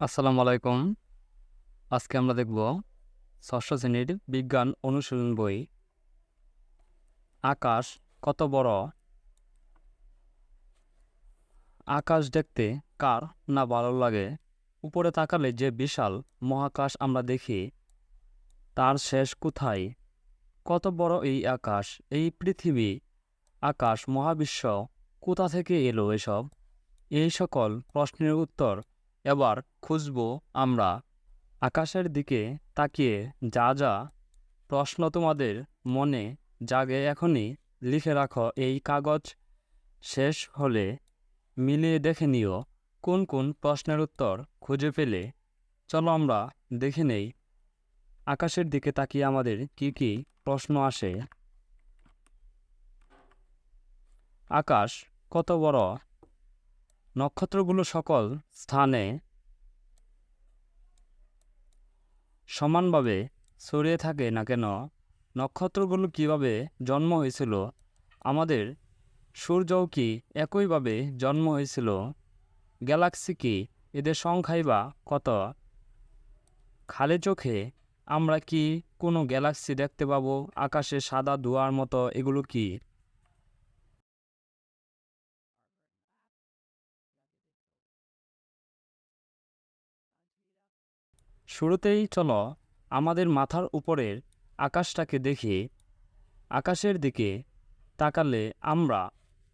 আসসালামু আলাইকুম। আজকে আমরা দেখব ষষ্ঠ শ্রেণির বিজ্ঞান অনুশীলন বই। আকাশ কত বড়? আকাশ দেখতে কার না ভালো লাগে? উপরে তাকালে যে বিশাল মহাকাশ আমরা দেখি, তার শেষ কোথায়? কত বড় এই আকাশ, এই পৃথিবী? আকাশ, মহাবিশ্ব, কোথা থেকে এলো এসব? এই সকল প্রশ্নের উত্তর এবার খুঁজব আমরা আকাশের দিকে তাকিয়ে যা যা প্রশ্ন তোমাদের মনে জাগে এখনই লিখে রাখো এই কাগজ শেষ হলে মিলিয়ে দেখে নিও কোন কোন প্রশ্নের উত্তর খুঁজে পেলে। চলো আমরা দেখে নেই আকাশের দিকে তাকিয়ে আমাদের কি কি প্রশ্ন আসে। আকাশ কত বড় নক্ষত্রগুলো সকল স্থানে সমানভাবে ছড়িয়ে থাকে না কেন? নক্ষত্রগুলো কীভাবে জন্ম হয়েছিল? আমাদের সূর্যও কি একইভাবে জন্ম হয়েছিল? গ্যালাক্সি কি এদের সংখ্যাই বা কত? খালি চোখে আমরা কি কোনো গ্যালাক্সি দেখতে পাবো? আকাশে সাদা ধোঁয়ার মতো এগুলো কি শুরুতেই চলো আমাদের মাথার উপরের আকাশটাকে দেখি। আকাশের দিকে তাকালে আমরা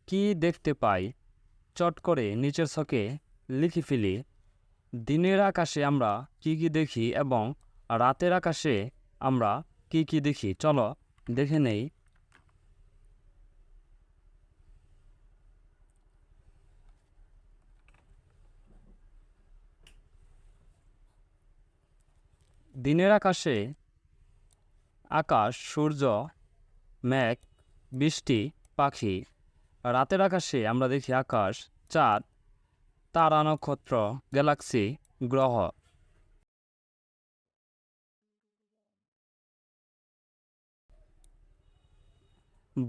কি দেখতে পাই? চট করে নিচের ছকে লিখে ফেলি, দিনের আকাশে আমরা কি কি দেখি এবং রাতের আকাশে আমরা কি কি দেখি? চলো দেখে নেই। দিনের আকাশে আকাশ, সূর্য, মেঘ, বৃষ্টি, পাখি। রাতের আকাশে আমরা দেখি আকাশ, চাঁদ, তারা নক্ষত্র, গ্যালাক্সি, গ্রহ।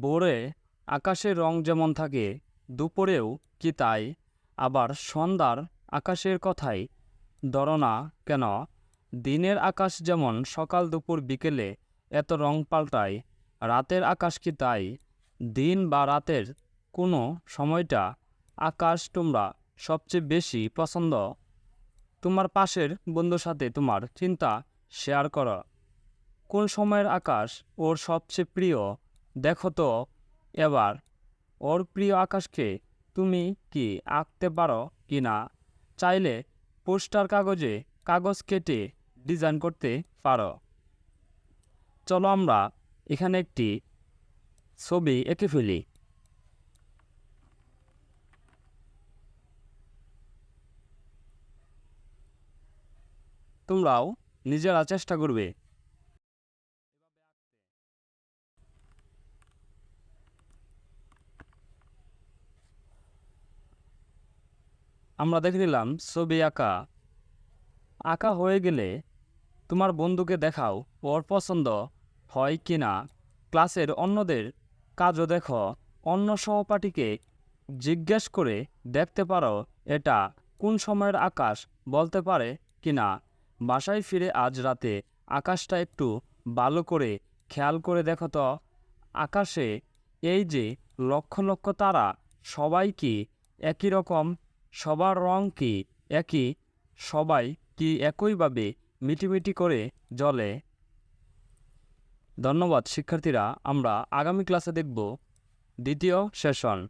ভোরে আকাশের রং যেমন থাকে, দুপুরেও কি তাই? আবার সন্ধ্যার আকাশের কথাই, ধরো না কেন? দিনের আকাশ যেমন সকাল দুপুর বিকেলে এত রং পাল্টায়, রাতের আকাশ কি তাই? দিন বা রাতের কোনো সময়টা আকাশ তোমরা সবচেয়ে বেশি পছন্দ? তোমার পাশের বন্ধুর সাথে তোমার চিন্তা শেয়ার করো। কোন সময়ের আকাশ ওর সবচেয়ে প্রিয়? দেখো তো, এবার। ওর প্রিয় আকাশকে তুমি কি আঁকতে পারো কি না চাইলে পোস্টার কাগজে কাগজ কেটে ডিজাইন করতে পারো। চলো আমরা এখানে একটি ছবি এঁকে ফেলি। তোমরাও নিজেরা চেষ্টা করবে। আমরা দেখে নিলাম ছবি আঁকা। আঁকা হয়ে গেলে তোমার বন্ধুকে দেখাও, ওর পছন্দ হয় কি না। ক্লাসের অন্যদের কাজও দেখো, অন্য সহপাঠীকে জিজ্ঞেস করে দেখতে পারো এটা কোন সময়ের আকাশ বলতে পারে কি না। বাসায় ফিরে আজ রাতে আকাশটা একটু ভালো করে খেয়াল করে দেখো তো। আকাশে এই যে লক্ষ লক্ষ তারা, সবাই কি একই রকম? সবার রং কি একই? সবাই কি একইভাবে মিটিমিটি করে জলে। ধন্যবাদ শিক্ষার্থীরা আমরা আগামী ক্লাসে দেখব দ্বিতীয় সেশন।